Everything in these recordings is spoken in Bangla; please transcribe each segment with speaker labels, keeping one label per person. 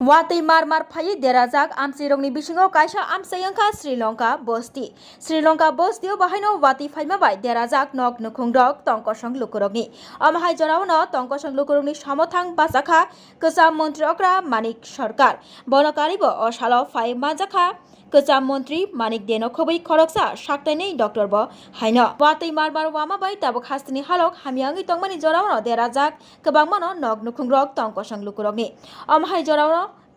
Speaker 1: Watay marmar phayi derajak amchirongni bisingo kaisa amchayangkha Sri Lanka bosti. Sri Lanka bostio bahaino wati phaima derazak nok nukhungrok tongkosong lukurokni. Amahai jorao tongkosong lukurokni samothang basakha kwcham mantri okra manik sarkar. Bono karibo o salo phai majakha kwcham mantri manik deno khobui khoroksa saktainei Dr. Bo haino. Watay marmar wama bai tabuk hastini halok hamiyangi tongmani jorao derajak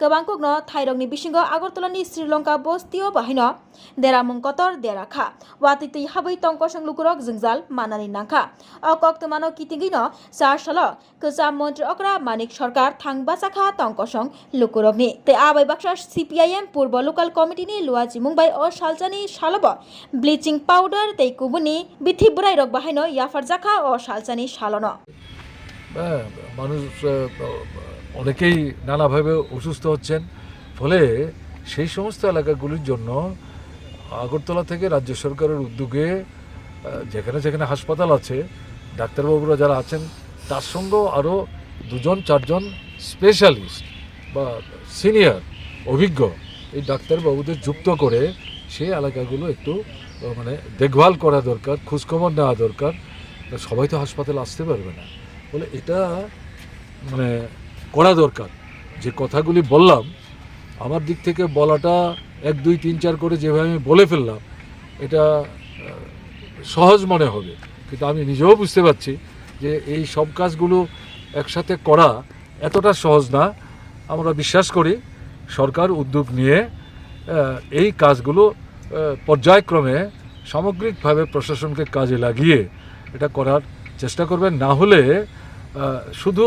Speaker 1: kabangkok no thairok ni bisingo agartala ni sri lanka bostio bahino deramung kotor deraka watik tei habai tongko sang lukurok jingjal manani nangka okok tumano kitingi no sar salo kesa মন্ত্রী অকরা মানিক সরকার থাংবা শাখা তঙ্কসং লুকুরগ্নি তে আবাই বাক্সা সিপিআইএম পূর্ব লোকাল কমিটি নি লুয়াজি মুম্বাই ও সালজানি সালব ব্লিচিং পাউডার তে কুবুনি বিথি বুড়াই রক বাহাইন ইয়াফার জাখা ও সালজানি
Speaker 2: সালন মানুষ অনেকেই নানাভাবে অসুস্থ হচ্ছেন। ফলে সেই সমস্ত এলাকাগুলির জন্য আগরতলা থেকে রাজ্য সরকারের উদ্যোগে যেখানে যেখানে হাসপাতাল আছে, ডাক্তারবাবুরা যারা আছেন, তার সঙ্গেও আরও দুজন, চারজন স্পেশালিস্ট বা সিনিয়র অভিজ্ঞ এই ডাক্তারবাবুদের যুক্ত করে সেই এলাকাগুলো একটু মানে দেখভাল করা দরকার, খোঁজখবর নেওয়া দরকার। সবাই তো হাসপাতালে আসতে পারবে না। বলে এটা মানে করা দরকার। যে কথাগুলি বললাম, আমার দিক থেকে বলাটা এক, দুই, তিন, চার করে যেভাবে আমি বলে ফেললাম, এটা সহজ মনে হবে। কিন্তু আমি নিজেও বুঝতে পারছি যে এই সব কাজগুলো একসাথে করা এতটা সহজ না। আমরা বিশ্বাস করি, সরকার উদ্যোগ নিয়ে এই কাজগুলো পর্যায়ক্রমে সামগ্রিকভাবে প্রশাসনকে কাজে লাগিয়ে এটা করার চেষ্টা করবেন। না হলে শুধু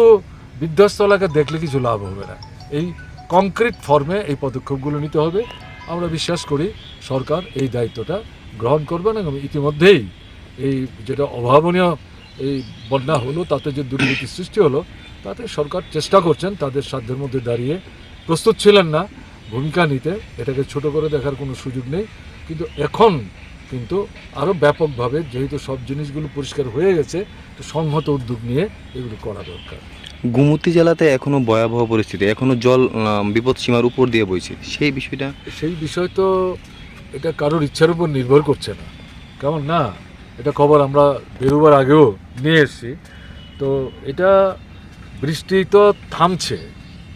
Speaker 2: বিধ্বস্ত এলাকা দেখলে কিছু লাভ হবে না। এই কংক্রিট ফর্মে এই পদক্ষেপগুলো নিতে হবে। আমরা বিশ্বাস করি সরকার এই দায়িত্বটা গ্রহণ করবেন এবং ইতিমধ্যেই এই যেটা অভাবনীয় এই বন্যা হলো, তাতে যে দুর্নীতি সৃষ্টি হলো, তাতে সরকার চেষ্টা করছেন, তাদের সাধ্যের মধ্যে দাঁড়িয়ে প্রস্তুত ছিলেন না, ভূমিকা নিতে। এটাকে ছোট করে দেখার কোনো সুযোগ নেই। কিন্তু এখন কিন্তু আরও ব্যাপকভাবে, যেহেতু সব জিনিসগুলো পরিষ্কার হয়ে গেছে তো সংহত উদ্যোগ নিয়ে এগুলো করা দরকার।
Speaker 3: গুমতি জেলাতে এখনও ভয়াবহ পরিস্থিতি, এখনও জল বিপদ সীমার উপর দিয়ে বইছে। সেই বিষয়টা?
Speaker 2: সেই বিষয় তো এটা কারোর ইচ্ছার উপর নির্ভর করছে না। কেমন না? এটা খবর আমরা বেরোবার আগেও নিয়ে এসেছি। তো এটা বৃষ্টি তো থামছে,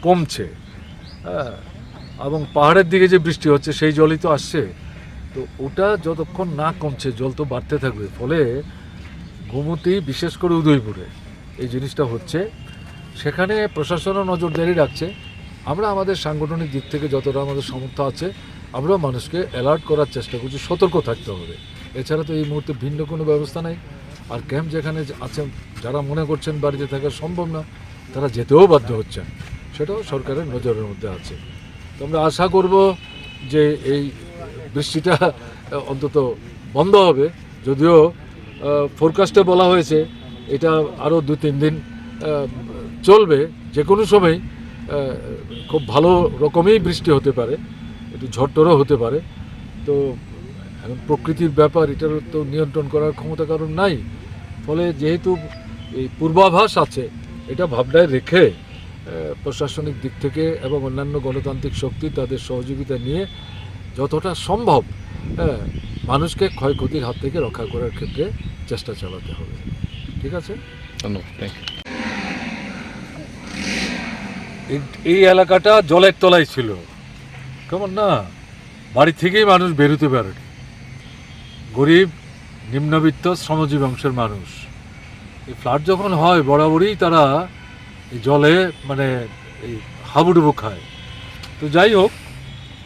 Speaker 2: কমছে হ্যাঁ? এবং পাহাড়ের দিকে যে বৃষ্টি হচ্ছে, সেই জলই তো আসছে। তো ওটা যতক্ষণ না কমছে, জল তো বাড়তে থাকবে। ফলে গোমতি, বিশেষ করে উদয়পুরে, এই জিনিসটা হচ্ছে। সেখানে প্রশাসনও নজরদারি রাখছে। আমরা আমাদের সাংগঠনিক দিক থেকে যতটা আমাদের সমর্থ আছে, আমরা মানুষকে অ্যালার্ট করার চেষ্টা করছি, সতর্ক থাকতে হবে। এছাড়া তো এই মুহূর্তে ভিন্ন কোনো ব্যবস্থা নেই। আর ক্যাম্প যেখানে আছেন যারা মনে করছেন বাড়িতে থাকা সম্ভব না, তারা যেতেও বাধ্য হচ্ছেন। সেটাও সরকারের নজরের মধ্যে আছে। তো আমরা আশা করব যে এই বৃষ্টিটা অন্তত বন্ধ হবে। যদিও ফোরকাস্টে বলা হয়েছে, এটা আরও দু তিন দিন চলবে যে কোনো সময় খুব ভালো রকমই বৃষ্টি হতে পারে, একটু ঝড়টরও হতে পারে। তো এখন প্রকৃতির ব্যাপার, এটার তো নিয়ন্ত্রণ করার ক্ষমতা কারণ নাই। ফলে যেহেতু এই পূর্বাভাস আছে, এটা ভাবনায় রেখে প্রশাসনিক দিক থেকে এবং অন্যান্য গণতান্ত্রিক শক্তি তাদের সহযোগিতা নিয়ে যতটা সম্ভব মানুষকে ক্ষয়ক্ষতির হাত থেকে রক্ষা করার ক্ষেত্রে চেষ্টা চালাতে হবে। ঠিক আছে?
Speaker 3: ধন্যবাদ থ্যাংক ইউ
Speaker 2: এই- এলাকাটা জলের তলায় ছিল। কেমন না? বাড়ি থেকেই মানুষ বেরোতে পারে। গরিব, নিম্নবিত্ত, শ্রমজীবী অংশের মানুষ। এই ফ্লাড যখন হয় বরাবরই তারা এই জলে মানে এই হাবুডুবু খায়। তো যাই হোক,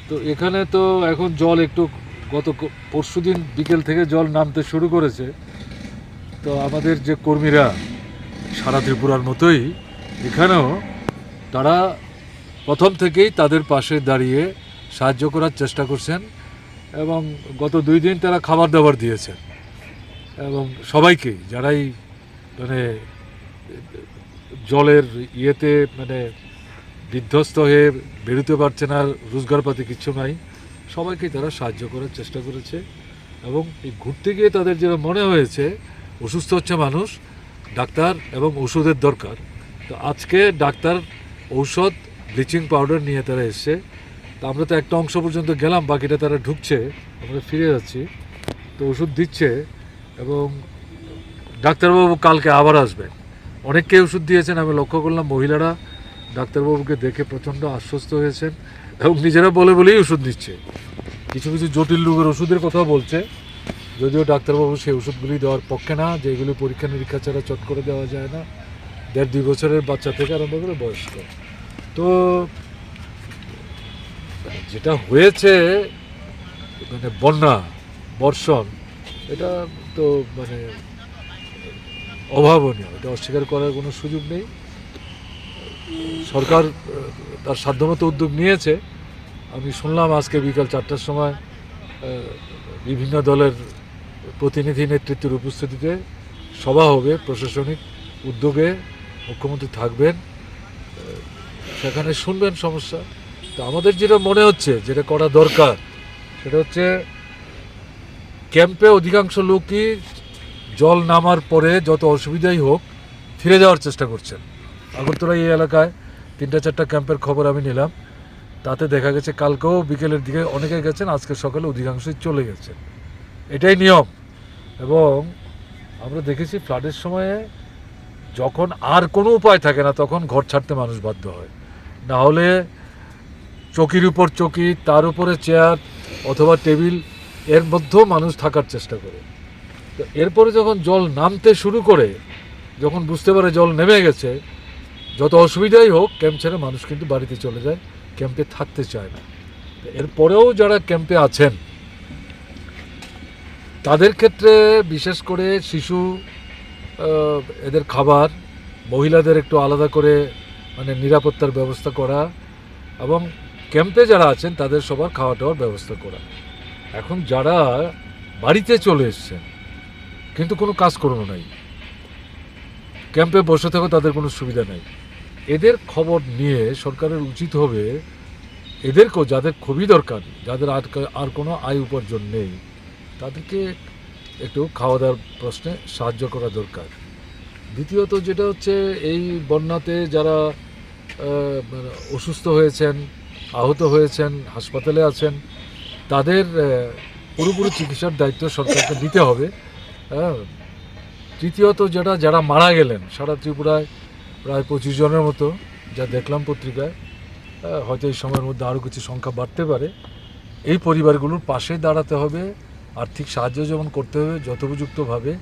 Speaker 2: তো এখানে তো এখন জল একটু গত পরশু দিন বিকেল থেকে জল নামতে শুরু করেছে। তো আমাদের যে কর্মীরা সারা ত্রিপুরার মতোই, এখানেও তারা প্রথম থেকেই তাদের পাশে দাঁড়িয়ে সাহায্য করার চেষ্টা করছেন এবং গত দুই দিন তারা খাবার দাবার দিয়েছেন। এবং সবাইকেই যারাই মানে জলের ইয়েতে মানে বিধ্বস্ত হয়ে বেরোতে পারছে না রোজগারপাতি কিছু নাই, সবাইকে তারা সাহায্য করার চেষ্টা করেছে এবং এই ঘুরতে গিয়ে তাদের যেটা মনে হয়েছে, অসুস্থ হচ্ছে মানুষ, ডাক্তার এবং ওষুধের দরকার। তো আজকে ডাক্তার ঔষধ, ব্লিচিং পাউডার নিয়ে তারা এসছে। তা আমরা তো একটা অংশ পর্যন্ত গেলাম, বাকিটা তারা ঢুকছে, আমরা ফিরে যাচ্ছি। তো ওষুধ দিচ্ছে এবং ডাক্তারবাবু কালকে আবার আসবে অনেককে ওষুধ দিয়েছেন, আমি লক্ষ্য করলাম মহিলারা ডাক্তারবাবুকে দেখে প্রচণ্ড আশ্বস্ত হয়েছেন এবং নিজেরা বলে বলেই ওষুধ নিচ্ছে। কিছু কিছু জটিল রোগের ওষুধের কথাও বলছে। যদিও ডাক্তারবাবু সেই ওষুধগুলি দেওয়ার পক্ষে না, যেগুলি পরীক্ষা নিরীক্ষা ছাড়া চট করে দেওয়া যায় না। দেড় দুই বছরের বাচ্চা থেকে আরম্ভ করে বয়স্ক। তো যেটা হয়েছে মানে বন্যা, বর্ষণ, এটা তো মানে অভাবনীয়, এটা অস্বীকার করার কোনো সুযোগ নেই। সরকার, তার সাধ্যমতো উদ্যোগ নিয়েছে। আমি শুনলাম আজকে বিকাল চারটার সময় বিভিন্ন দলের প্রতিনিধি নেতৃত্বের উপস্থিতিতে সভা হবে, প্রশাসনিক উদ্যোগে মুখ্যমন্ত্রী থাকবেন। সেখানে শুনবেন সমস্যা। তো আমাদের যেটা মনে হচ্ছে, যেটা করা দরকার, সেটা হচ্ছে ক্যাম্পে অধিকাংশ লোকই জল নামার পরে যত অসুবিধাই হোক, ফিরে যাওয়ার চেষ্টা করছেন। আগরতলা এই এলাকায় তিনটা চারটা ক্যাম্পের খবর আমি নিলাম। তাতে দেখা গেছে কালকেও বিকেলের দিকে অনেকে গেছেন আজকে সকালে অধিকাংশই চলে গেছেন। এটাই নিয়ম। এবং আমরা দেখেছি, ফ্লাডের সময়ে যখন আর কোনো উপায় থাকে না, তখন ঘর ছাড়তে মানুষ বাধ্য হয়। না হলে চকির উপর চকি, তার উপরে চেয়ার অথবা টেবিল, এর মধ্যেও মানুষ থাকার চেষ্টা করে। তো এরপরে যখন জল নামতে শুরু করে, যখন বুঝতে পারে জল নেমে গেছে, যত অসুবিধাই হোক, ক্যাম্প ছেড়ে মানুষ কিন্তু বাড়িতে চলে যায়, ক্যাম্পে থাকতে চায় না। এরপরেও যারা ক্যাম্পে আছেন, তাদের ক্ষেত্রে বিশেষ করে শিশু এদের খাবার, মহিলাদের একটু আলাদা করে মানে নিরাপত্তার ব্যবস্থা করা এবং ক্যাম্পে যারা আছেন, তাদের সবার খাওয়া দাওয়ার ব্যবস্থা করা। এখন যারা বাড়িতে চলে এসছেন, কিন্তু কোনো কাজকর্ম নাই, ক্যাম্পে বসে থাকো, তাদের কোনো সুবিধা নেই। এদের খবর নিয়ে সরকারের উচিত হবে, এদেরকেও যাদের খুবই দরকার, যাদের আর আর কোনো আয় উপার্জন নেই, তাদেরকে একটু খাওয়া দাওয়ার প্রশ্নে সাহায্য করা দরকার। দ্বিতীয়ত যেটা হচ্ছে এই বন্যাতে যারা অসুস্থ হয়েছেন আহত হয়েছেন হাসপাতালে আছেন তাদের পুরোপুরি চিকিৎসার দায়িত্ব সরকারকে দিতে হবে। হ্যাঁ। তৃতীয়ত যেটা যারা মারা গেলেন সারা ত্রিপুরায় প্রায় পঁচিশ জনের মতো যা দেখলাম পত্রিকায় আহ, হয়তো এই সময়ের মধ্যে আরও কিছু সংখ্যা বাড়তে পারে এই পরিবারগুলোর পাশে দাঁড়াতে হবে আর্থিক সাহায্য যেমন করতে হবে যথোপযুক্তভাবে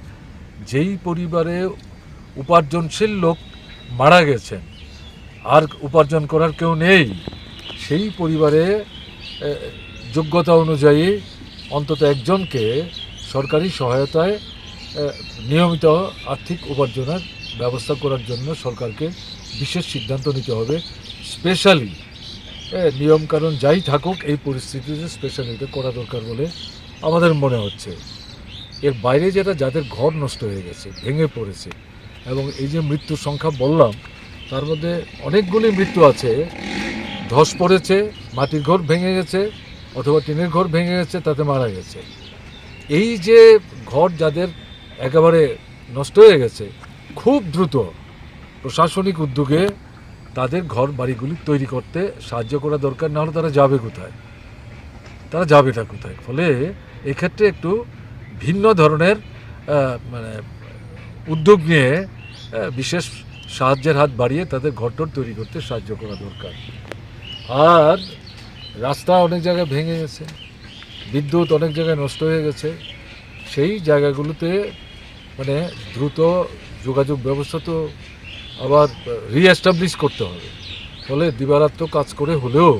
Speaker 2: যেই পরিবারে উপার্জনশীল লোক মারা গেছেন। আর উপার্জন করার কেউ নেই। সেই পরিবারে যোগ্যতা অনুযায়ী অন্তত একজনকে সরকারি সহায়তায় নিয়মিত আর্থিক উপার্জনের ব্যবস্থা করার জন্য সরকারকে বিশেষ সিদ্ধান্ত নিতে হবে। স্পেশালি নিয়মকানুন যাই থাকুক, এই পরিস্থিতিতে স্পেশাল এটা করা দরকার বলে আমাদের মনে হচ্ছে। এর বাইরে যেটা, যাদের ঘর নষ্ট হয়ে গেছে, ভেঙে পড়েছে এবং এই যে মৃত্যুর সংখ্যা বললাম, তার মধ্যে অনেকগুলি মৃত্যু আছে। ধস পড়েছে, মাটির ঘর ভেঙে গেছে, অথবা টিনের ঘর ভেঙে গেছে, তাতে মারা গেছে। এই যে ঘর যাদের একেবারে নষ্ট হয়ে গেছে, খুব দ্রুত প্রশাসনিক উদ্যোগে তাদের ঘর বাড়িগুলি তৈরি করতে সাহায্য করা দরকার, না হলে তারা যাবে কোথায়? তারা যাবেটা কোথায়? ফলে এক্ষেত্রে একটু ভিন্ন ধরনের মানে উদ্যোগ নিয়ে বিশেষ সাহায্যের হাত বাড়িয়ে তাদের ঘরটর তৈরি করতে সাহায্য করা দরকার। আর রাস্তা অনেক জায়গায় ভেঙে গেছে, বিদ্যুৎ অনেক জায়গায় নষ্ট হয়ে গেছে। সেই জায়গাগুলোতে মানে দ্রুত যোগাযোগ ব্যবস্থা তো আবার রিএস্টাবলিশ করতে হবে। ফলে দিবারাত্র কাজ করে হলেও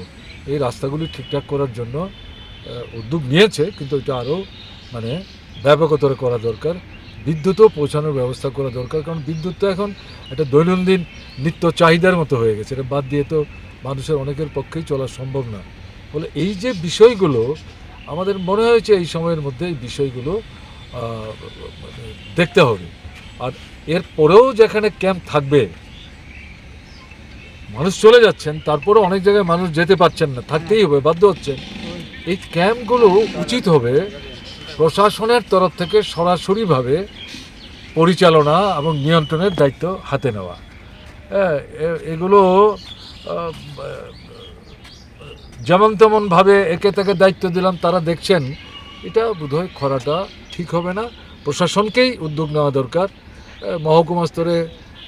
Speaker 2: এই রাস্তাগুলি ঠিকঠাক করার জন্য উদ্যোগ নিয়েছে, কিন্তু এটা আরও মানে ব্যাপকতর করা দরকার। বিদ্যুৎও পৌঁছানোর ব্যবস্থা করা দরকার, কারণ বিদ্যুৎ তো এখন একটা দৈনন্দিন নিত্য চাহিদার মতো হয়ে গেছে। এটা বাদ দিয়ে তো মানুষের অনেকের পক্ষেই চলা সম্ভব না। ফলে এই যে বিষয়গুলো, আমাদের মনে হয়েছে এই সময়ের মধ্যে এই বিষয়গুলো মানে দেখতে হবে। আর এর পরেও যেখানে ক্যাম্প থাকবে, মানুষ চলে যাচ্ছেন, তারপরেও অনেক জায়গায় মানুষ যেতে পারছেন না, থাকতেই হবে, বাধ্য হচ্ছেন। এই ক্যাম্পগুলো উচিত হবে প্রশাসনের তরফ থেকে সরাসরিভাবে পরিচালনা এবং নিয়ন্ত্রণের দায়িত্ব হাতে নেওয়া। এগুলো যেমন তেমনভাবে একে তাকে দায়িত্ব দিলাম, তারা দেখছেন, এটা বোধহয় খরাটা ঠিক হবে না। প্রশাসনকেই উদ্যোগ নেওয়া দরকার। মহকুমা স্তরে,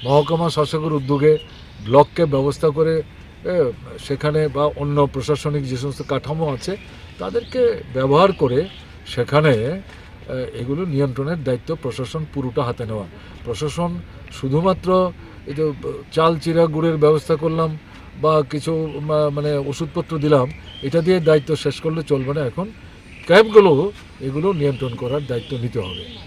Speaker 2: মহকুমা শাসকের উদ্যোগে ব্লককে ব্যবস্থা করে সেখানে বা অন্য প্রশাসনিক যে সমস্ত কাঠামো আছে, তাদেরকে ব্যবহার করে সেখানে এগুলো নিয়ন্ত্রণের দায়িত্ব প্রশাসন পুরোটা হাতে নেওয়া। প্রশাসন শুধুমাত্র এই যে, চাল চিরা গুড়ের ব্যবস্থা করলাম বা কিছু মানে ওষুধপত্র দিলাম, এটা দিয়ে দায়িত্ব শেষ করলে চলবে না। এখন ক্যাবগুলো এগুলো নিয়ন্ত্রণ করার দায়িত্ব নিতে হবে।